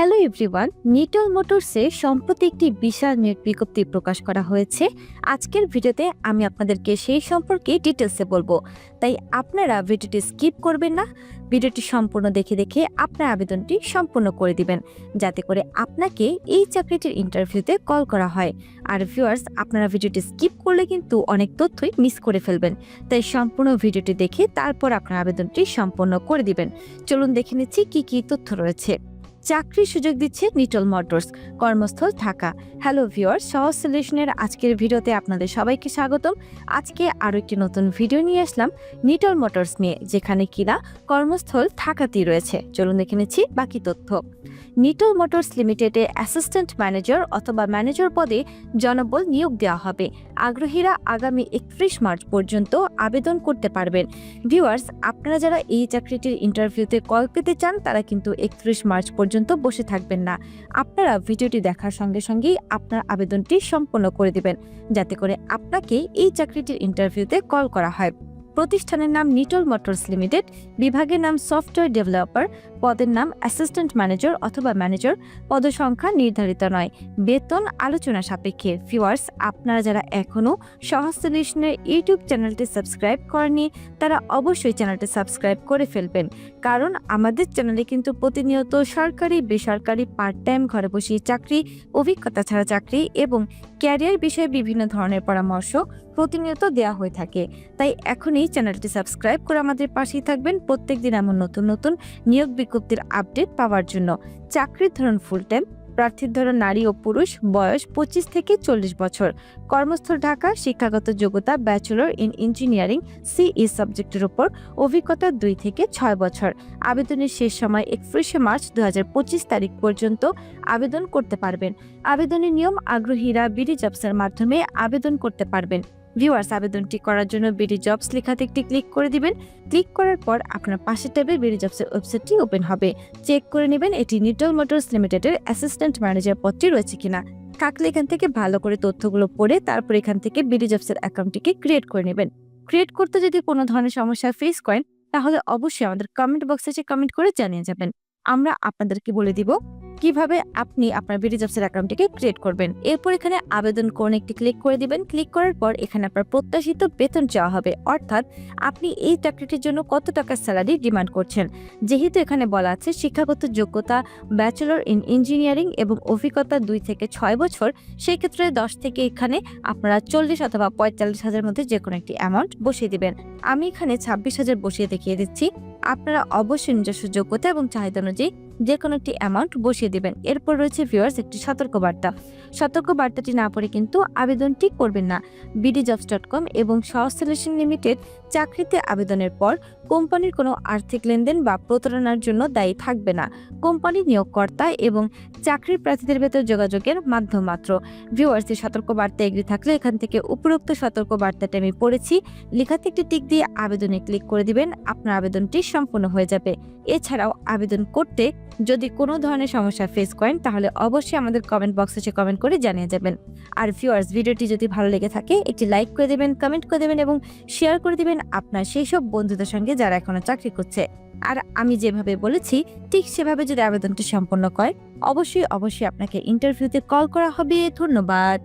Hello everyone Nitol মোটরসে সম্প্রতি একটি বিশাল নিয়োগ বিজ্ঞপ্তি প্রকাশ করা হয়েছে। আজকের ভিডিওতে আমি আপনাদেরকে সেই সম্পর্কে ডিটেলসে বলব। তাই আপনারা ভিডিওটি স্কিপ করবেন না। ভিডিওটি সম্পূর্ণ দেখে দেখে আপনার আবেদনটি সম্পূর্ণ করে দিবেন, যাতে করে আপনাকে এই চাকরিটির ইন্টারভিউতে কল করা হয়। আর ভিউয়ার্স আপনারা ভিডিওটি স্কিপ করলে কিন্তু অনেক তথ্যই মিস করে ফেলবেন। তাই সম্পূর্ণ ভিডিওটি দেখে তারপর আপনার আবেদনটি সম্পূর্ণ করে দিবেন। চলুন দেখে নিচ্ছি কি কি তথ্য রয়েছে। চাকরির সুযোগ দিচ্ছে নিটল মোটরস কর্মস্থল ঢাকা। হ্যালো ভিওর সহজ সলিউশনের আজকের ভিডিওতে আপনাদের সবাইকে স্বাগতম। আজকে আরও একটি নতুন ভিডিও নিয়ে আসলাম নিটল মোটরস নিয়ে, যেখানে কিনা কর্মস্থল ঢাকাতেই রয়েছে। চলুন দেখে নিচ্ছি বাকি তথ্য। নিটল মোটরস লিমিটেডে অ্যাসিস্ট্যান্ট ম্যানেজার অথবা ম্যানেজার পদে জনবল নিয়োগ দেওয়া হবে। আগ্রহীরা আগামী একত্রিশ মার্চ পর্যন্ত আবেদন করতে পারবেন। ভিউয়ার্স আপনারা যারা এই চাকরিটির ইন্টারভিউতে কল পেতে চান, তারা কিন্তু একত্রিশ মার্চ পর্যন্ত বসে থাকবেন না। আপনারা ভিডিওটি দেখার সঙ্গে সঙ্গেই আপনার আবেদনটি সম্পন্ন করে দিবেন, যাতে করে আপনাকে এই চাকরিটির ইন্টারভিউতে কল করা হয়। প্রতিষ্ঠানের নাম নিটল মোটরস লিমিটেড, বিভাগের নাম সফটওয়্যার ডেভেলপার পদের নাম অ্যাসিস্ট্যান্ট ম্যানেজার অথবা ম্যানেজার পদসংখ্যা নির্ধারিত নয়। বেতন আলোচনা সাপেক্ষে। ভিউয়ার্স আপনারা যারা এখনও সহজ সলিউশনের ইউটিউব চ্যানেলটি সাবস্ক্রাইব করেনি তারা অবশ্যই চ্যানেলটি সাবস্ক্রাইব করে ফেলবেন। কারণ আমাদের চ্যানেলে কিন্তু প্রতিনিয়ত সরকারি, বেসরকারি পার্ট টাইম ঘরে বসে চাকরি, অভিজ্ঞতা ছাড়া চাকরি এবং ক্যারিয়ার বিষয়ে বিভিন্ন ধরনের পরামর্শ প্রতিনিয়ত দেওয়া হয়ে থাকে। তাই এখনই চ্যানেলটি সাবস্ক্রাইব করে আমাদের পাশেই থাকবেন। প্রত্যেক দিন এমন নতুন নতুন নিয়োগ বিজ্ঞপ্তির আপডেট পাওয়ার জন্য চাকরির ধরন ফুল টাইম প্রার্থীর ধরন নারী ও পুরুষ, বয়স পঁচিশ থেকে চল্লিশ বছর। কর্মস্থল ঢাকা, শিক্ষাগত যোগ্যতা ব্যাচেলর ইন ইঞ্জিনিয়ারিং সিই সাবজেক্টের উপর অভিজ্ঞতা দুই থেকে ছয় বছর। আবেদনের শেষ সময় একত্রিশে মার্চ দুই হাজার পঁচিশ তারিখ পর্যন্ত আবেদন করতে পারবেন। আবেদনের নিয়ম আগ্রহীরা বিডি জবসের মাধ্যমে আবেদন করতে পারবেন। ভিউয়ার্স, আবেদনটি করার জন্য বিডি জবস লেখাতে একটি ক্লিক করে দিবেন। ক্লিক করার পর আপনার পাশের ট্যাবে বিডি জবসের ওয়েবসাইটটি ওপেন হবে। চেক করে নেবেন এটি নিটল মোটরস লিমিটেডের অ্যাসিস্ট্যান্ট ম্যানেজার পদটি রয়েছে কিনা। থাকলে এখান থেকে ভালো করে তথ্যগুলো পড়ে তারপর এখান থেকে বিডি জবসের অ্যাকাউন্টটিকে ক্রিয়েট করে নেবেন। ক্রিয়েট করতে যদি কোনো ধরনের সমস্যা ফেস করেন, তাহলে অবশ্যই আমাদের কমেন্ট বক্সে এসে কমেন্ট করে জানিয়ে যাবেন। আমরা আপনাদেরকে বলে দিব কীভাবে আপনি আপনার বিডি জবসের অ্যাকাউন্টটিকে ক্রিয়েট করবেন? এরপর এখানে আবেদন করুন একটি ক্লিক করে দিবেন। ক্লিক করার পর এখানে আপনার প্রত্যাশিত বেতন চাওয়া হবে। অর্থাৎ আপনি এই চাকরিটির জন্য কত টাকা স্যালারি ডিমান্ড করছেন? যেহেতু এখানে বলা আছে শিক্ষাগত যোগ্যতা ব্যাচেলর ইন ইঞ্জিনিয়ারিং এবং অভিজ্ঞতা দুই থেকে ছয় বছর, সেই ক্ষেত্রে দশ থেকে এখানে আপনারা চল্লিশ অথবা পঁয়তাল্লিশ হাজারের মধ্যে যে কোনো একটি অ্যামাউন্ট বসিয়ে দিবেন। আমি এখানে ছাব্বিশ হাজার বসিয়ে দেখিয়ে দিচ্ছি। আপনারা অবশ্যই নিজস্ব যোগ্যতা এবং চাহিদা অনুযায়ী যে কোনো একটি অ্যামাউন্ট বসিয়ে দেবেন। এরপর রয়েছে ভিউয়ার্স একটি সতর্কবার্তা। সতর্কবার্তাটি না পড়ে কিন্তু আবেদনটি করবেন না। বিডি জবস ডট কম এবং সলিউশন লিমিটেড চাকরিতে আবেদনের পর কোম্পানির কোনো আর্থিক লেনদেন বা প্রতারণার জন্য দায়ী থাকবে না। কোম্পানি নিয়োগকর্তা এবং চাকরির প্রার্থীদের ভেতর যোগাযোগের মাধ্যম মাত্র। ভিউয়ার্সের সতর্কবার্তা এগ্রি থাকলে এখান থেকে উপরোক্ত সতর্কবার্তাটি আমি পড়েছি। লেখাতে একটি টিক দিয়ে আবেদনে ক্লিক করে দিবেন, আপনার আবেদনটি সম্পূর্ণ হয়ে যাবে। এছাড়াও আবেদন করতে যদি কোনো ধরনের সমস্যা ফেস করেন, তাহলে অবশ্যই আমাদের কমেন্ট বক্সে এসে কমেন্ট করে জানিয়ে যাবেন। আর ভিউয়ার্স, ভিডিওটি যদি ভালো লেগে থাকে, একটি লাইক করে দেবেন কমেন্ট করে দেবেন এবং শেয়ার করে দিবেন আপনার সেই সব বন্ধুদের সঙ্গে যারা এখনও চাকরি করছে। আর আমি যেভাবে বলেছি, ঠিক সেভাবে যদি আবেদনটি সম্পন্ন করে অবশ্যই অবশ্যই আপনাকে ইন্টারভিউতে কল করা হবে। ধন্যবাদ।